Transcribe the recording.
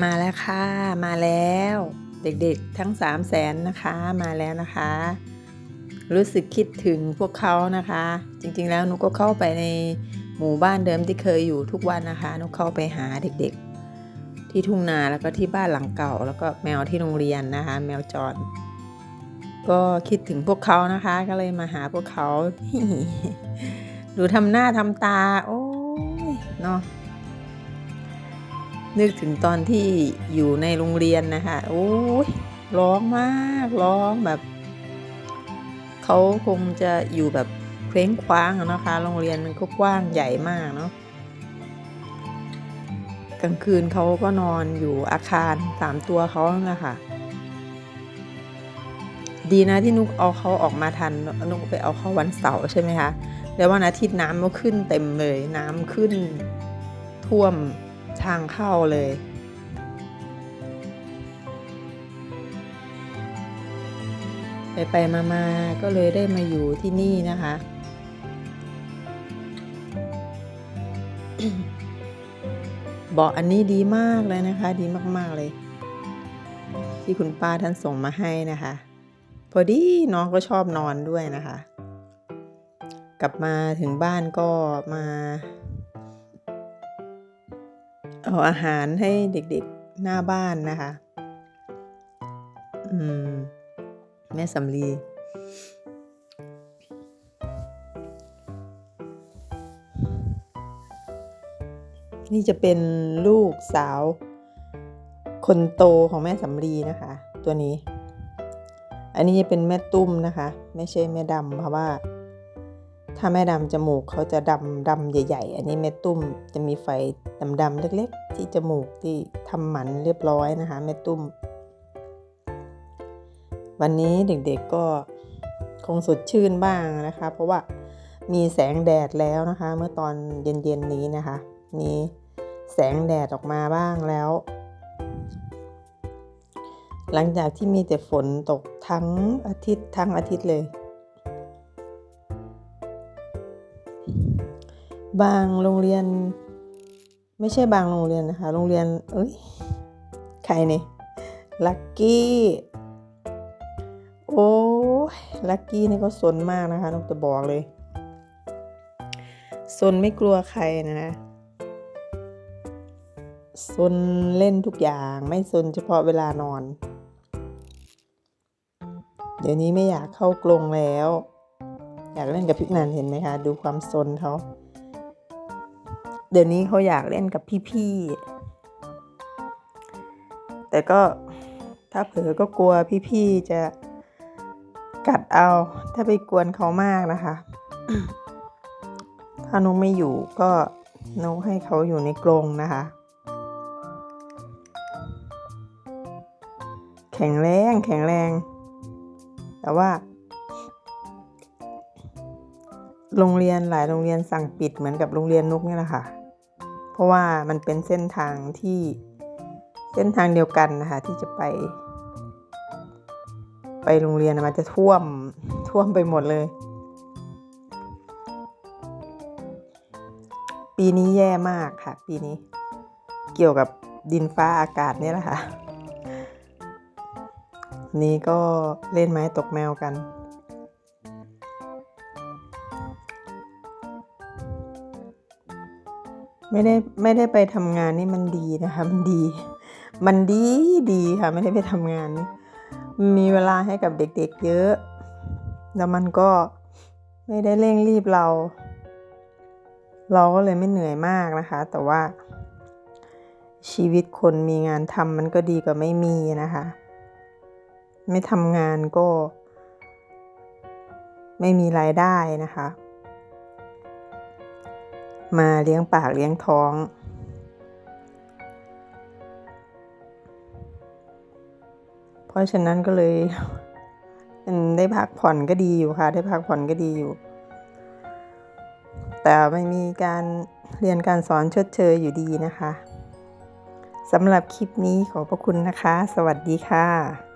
มาแล้วค่ะ มาแล้ว เด็กๆทั้ง3 0 0แสนนะคะมาแล้วนะคะ รู้สึกคิดถึงพวกเขานะคะ จริงๆแล้วนุก็เข้าไปในหมู่บ้านเดิมที่เคยอยู่ทุกวันนะคะนุเข้าไปหาเด็กๆ ที่ทุ่งนาแล้วก็ที่บ้านหลังเก่า แล้วก็แมวที่โรงเรียนนะคะ แมวจร ก็คิดถึงพวกเขานะคะ ก็เลยมาหาพวกเขาดูทำหน้าทำตา โอ้ยเนาะ นึกถึงตอนที่อยู่ในโรงเรียนนะคะโอ้ยร้องมากร้องแบบเขาคงจะอยู่แบบเคว้งคว้างนะคะ โรงเรียนมันก็กว้างใหญ่มากเนาะกลางคืนเขาก็นอนอยู่อาคารสามตัวเขานั่นแหละค่ะ ดีนะที่นุกเอาเขาออกมาทันนุกไปเอาเขาวันเสาร์ใช่ไหมคะแล้ววันอาทิตย์น้ำก็ขึ้นเต็มเลย น้ำขึ้นท่วม ทางเข้าเลย ไปไปมามาก็เลยได้มาอยู่ที่นี่นะคะ เบาะอันนี้ดีมากเลยนะคะ ดีมากๆเลย ที่คุณป้าท่านส่งมาให้นะคะ พอดีน้องก็ชอบนอนด้วยนะคะ กลับมาถึงบ้านก็มา เอาอาหารให้เด็กๆหน้าบ้านนะคะ อืม แม่สำลีนี่จะเป็นลูกสาว คนโตของแม่สำลีนะคะ ตัวนี้ อันนี้จะเป็นแม่ตุ้มนะคะ ไม่ใช่แม่ดำเพราะว่า ถ้าแม่ดำจมูกเขาจะดำดำใหญ่ ๆ อันนี้แม่ตุ้มจะมีไฟดำๆเล็กๆ ที่จมูกที่ทำหมันเรียบร้อยนะคะแม่ตุ้ม วันนี้เด็กๆก็คงสดชื่นบ้างนะคะ เพราะว่ามีแสงแดดแล้วนะคะ เมื่อตอนเย็นๆนี้นะคะ มีแสงแดดออกมาบ้างแล้ว หลังจากที่มีแต่ฝนตกทั้งอาทิตย์ทั้งอาทิตย์เลย บางโรงเรียน ไม่ใช่บางโรงเรียนนะคะ โรงเรียน เอ้ย ใครเนี่ยลักกี้ โอ้ยลักกี้นี่ก็สนมากนะคะนกจะบอกเลย สนไม่กลัวใครนะนะสนเล่นทุกอย่างไม่สนเฉพาะเวลานอน เดี๋ยวนี้ไม่อยากเข้ากรงแล้ว อยากเล่นกับพี่นันเห็นไหมคะ ดูความสนเขาเดี๋ยวนี้เขาอยากเล่นกับพี่ๆ แต่ก็ถ้าเผลอก็กลัวพี่ๆ จะกัดเอาถ้าไปกวนเขามากนะคะ ถ้านุไม่อยู่ก็นุให้เขาอยู่ในกรงนะคะ แข็งแรงแข็งแรง แต่ว่า โรงเรียนหลายโรงเรียนสั่งปิดเหมือนกับโรงเรียนนุกนี่แหละค่ะ เพราะว่ามันเป็นเส้นทางที่เส้นทางเดียวกันนะคะที่จะไป ไปโรงเรียนมันจะท่วมท่วมไปหมดเลย ปีนี้แย่มากค่ะ ปีนี้เกี่ยวกับดินฟ้าอากาศนี่แหละค่ะ นี่ก็เล่นไม้ตกแมวกัน ไม่ได้ไม่ได้ไปทำงานนี่มันดีนะคะมันดี มันดีดีค่ะ ไม่ได้ไปทำงานนี่มีเวลาให้กับเด็กๆเยอะ แล้วมันก็ไม่ได้เร่งรีบเรา เราก็เลยไม่เหนื่อยมากนะคะ แต่ว่าชีวิตคนมีงานทำมันก็ดีกว่าไม่มีนะคะ ไม่ทำงานก็ ไม่มีรายได้นะคะ มาเลี้ยงปากเลี้ยงท้อง เพราะฉะนั้นก็เลยได้พักผ่อนก็ดีอยู่ค่ะ ได้พักผ่อนก็ดีอยู่ แต่ไม่มีการเรียนการสอนชดเชยอยู่ดีนะคะสำหรับคลิปนี้ขอบพระคุณนะคะ สวัสดีค่ะ